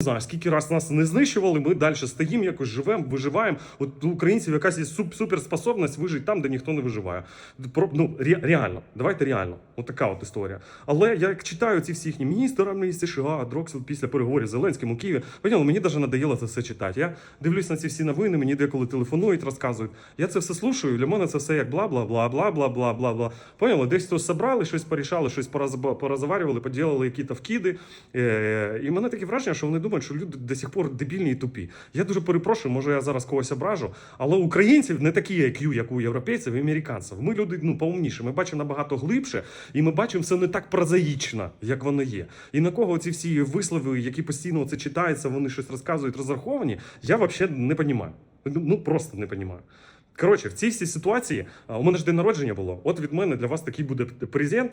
Не знаю, скільки раз нас не знищували, ми далі стоїмо, якось живемо, виживаємо. От у українців якась є суперспособність вижити там, де ніхто не виживає. Про, ну ре, реально, давайте реально. От така от історія. Але я читаю ці всі їхні міністри міністр США, Дроксіл після переговорів з Зеленським у Києві, поняли, мені навіть надоїло це все читати. Я дивлюсь на ці всі новини, мені деколи телефонують, розказують. Я це все слушаю. Для мене це все як бла, бла, бла, бла, бла, бла, бла, бла. Поняли, десь то собрали, щось порішали, щось пораз, пораз, поділили якісь вкиди. Е, і мене таке враження, що вони думають, що люди до сих пор дебільні і тупі. Я дуже перепрошую, може я зараз когось ображу, але українців не такі IQ, як у європейців і американців. Ми люди ну поумніше. Ми бачимо набагато глибше, і ми бачимо все не так прозаїчно, як воно є. І на кого ці всі вислови, які постійно це читаються, вони щось розказують, розраховані, я взагалі не розумію. Ну просто не розумію. Коротше, в цій всій ситуації у мене ж день народження було. От від мене для вас такий буде презент.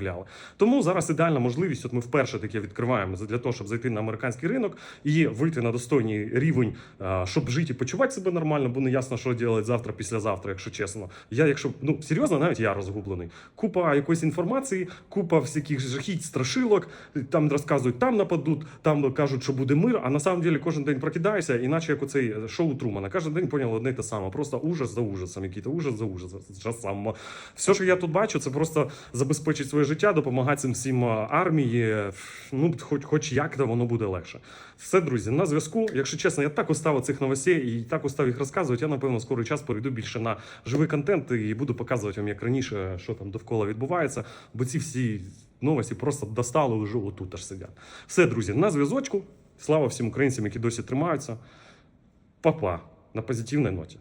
Тому зараз ідеальна можливість. От ми вперше таке відкриваємо для того, щоб зайти на американський ринок і вийти на достойний рівень, щоб жити і почувати себе нормально, бо не ясно, що робити завтра, післязавтра, якщо чесно. Я, якщо ну серйозно, навіть я розгублений. Купа якоїсь інформації, купа всяких жахіть, страшилок. Там розказують, там нападуть, там кажуть, що буде мир. А на самом деле кожен день прокидаєшся, іначе як оцей шоу Трумана. Кожен день поняв одне й те саме. Просто ужас за ужасом, який-то ужас за ужасом. Все, що я тут бачу, це просто забезпечить своє життя, допомагати цим всім армії. Ну, хоч, хоч як то воно буде легше. Все, друзі, на зв'язку. Якщо чесно, я так устав цих новостей і так устав їх розказувати. Я напевно скоро час перейду більше на живий контент і буду показувати вам, як раніше, що там довкола відбувається. Бо ці всі новості просто достали вже отут аж сидять. Все, друзі, на зв'язочку. Слава всім українцям, які досі тримаються. Па-па, на позитивній ноті.